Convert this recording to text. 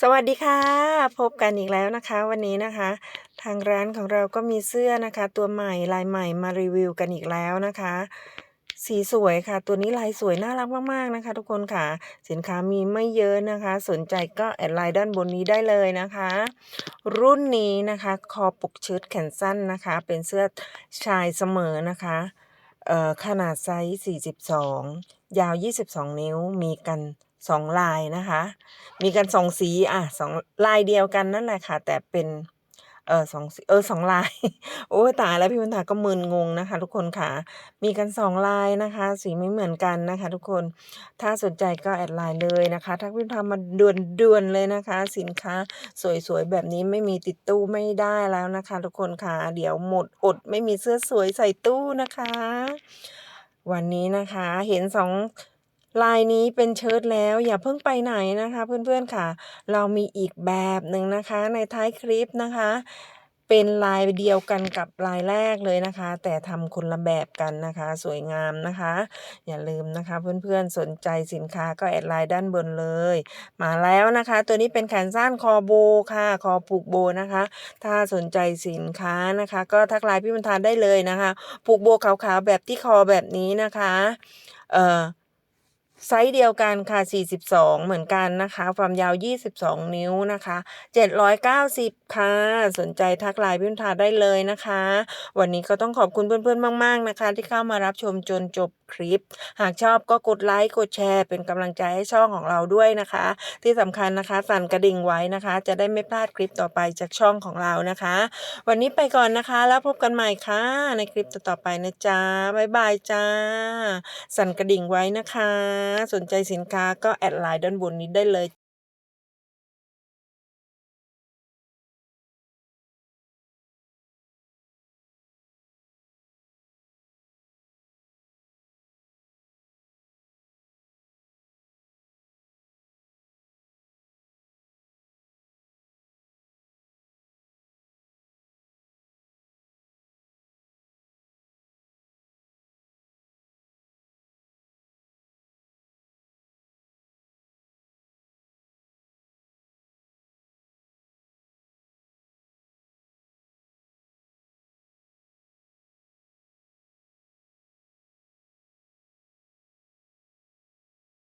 สวัสดีค่ะ พบกันอีกแล้วนะคะ วันนี้นะคะ ทางร้านของเราก็มีเสื้อนะคะ ตัวใหม่ลายใหม่มารีวิวกันอีกแล้วนะคะ สีสวยค่ะ ตัวนี้ลายสวยน่ารักมากๆนะคะ ทุกคนค่ะ สินค้ามีไม่เยอะนะคะ สนใจก็แอดไลน์ด้านบนนี้ได้เลยนะคะ รุ่นนี้นะคะ คอปกชิ้ตแขนสั้นนะคะ เป็นเสื้อชายเสมอนะคะเอ่อขนาดไซส์ 42 ยาว 22 นิ้ว มีกัน 2ลายนะคะ มีกัน2สีอะ2ลายเดียวกันนั่นแหละค่ะ แต่เป็นเออ2สีเออ2ลาย โอ๊ยตายแล้วพี่มณฑาก็มึนงงนะคะ ทุกคนค่ะ มีกัน2ลายนะคะ สีไม่เหมือนกันนะคะ ทุกคนถ้าสนใจก็แอดไลน์เลยนะคะทักพี่มณฑามาด่วนๆเลยนะคะ สินค้าสวยๆแบบนี้ไม่มีติดตู้ไม่ได้แล้วนะคะ ทุกคนค่ะเดี๋ยวหมดอดไม่มีเสื้อสวยใส่ตู้นะคะ วันนี้นะคะเห็น2 ลายนี้เป็นเชิ้ตแล้วอย่าเพิ่งไปไหนนะคะ เพื่อนๆค่ะ เรามีอีกแบบหนึ่งนะคะ ในท้ายคลิปนะคะ เป็นลายเดียวกันกับลายแรกเลยนะคะ แต่ทำคนละแบบกันนะคะ สวยงามนะคะ อย่าลืมนะคะ เพื่อนๆสนใจสินค้าก็แอดไลน์ด้านบนเลย มาแล้วนะคะ ตัวนี้เป็นแขนสั้นคอโบค่ะคอผูกโบนะคะ ถ้าสนใจสินค้านะคะ ก็ทักไลน์พี่มณฑานได้เลยนะคะ ผูกโบขาวๆแบบที่คอแบบนี้นะคะ เอ่อ ไซส์เดียวกันค่ะ 42 เหมือนกันนะคะ ความยาว 22 นิ้วนะคะ 790 ค่ะ สนใจทักไลน์พี่มณฑาได้เลยนะคะ วันนี้ก็ต้องขอบคุณเพื่อนๆ มาก ๆ นะคะ ที่เข้ามารับชมจนจบคลิป หากชอบก็กดไลค์ กดแชร์ เป็นกำลังใจให้ช่องของเราด้วยนะคะ ที่สำคัญนะคะ สั่นกระดิ่งไว้นะคะ จะได้ไม่พลาดคลิปต่อไปจากช่องของเรานะคะ วันนี้ไปก่อนนะคะ แล้วพบกันใหม่ค่ะ ในคลิปต่อๆไปนะจ๊ะบ๊ายบายจ้า สั่นกระดิ่งไว้นะคะสนใจสินค้าก็แอดไลน์ด้านบนนี้ได้เลย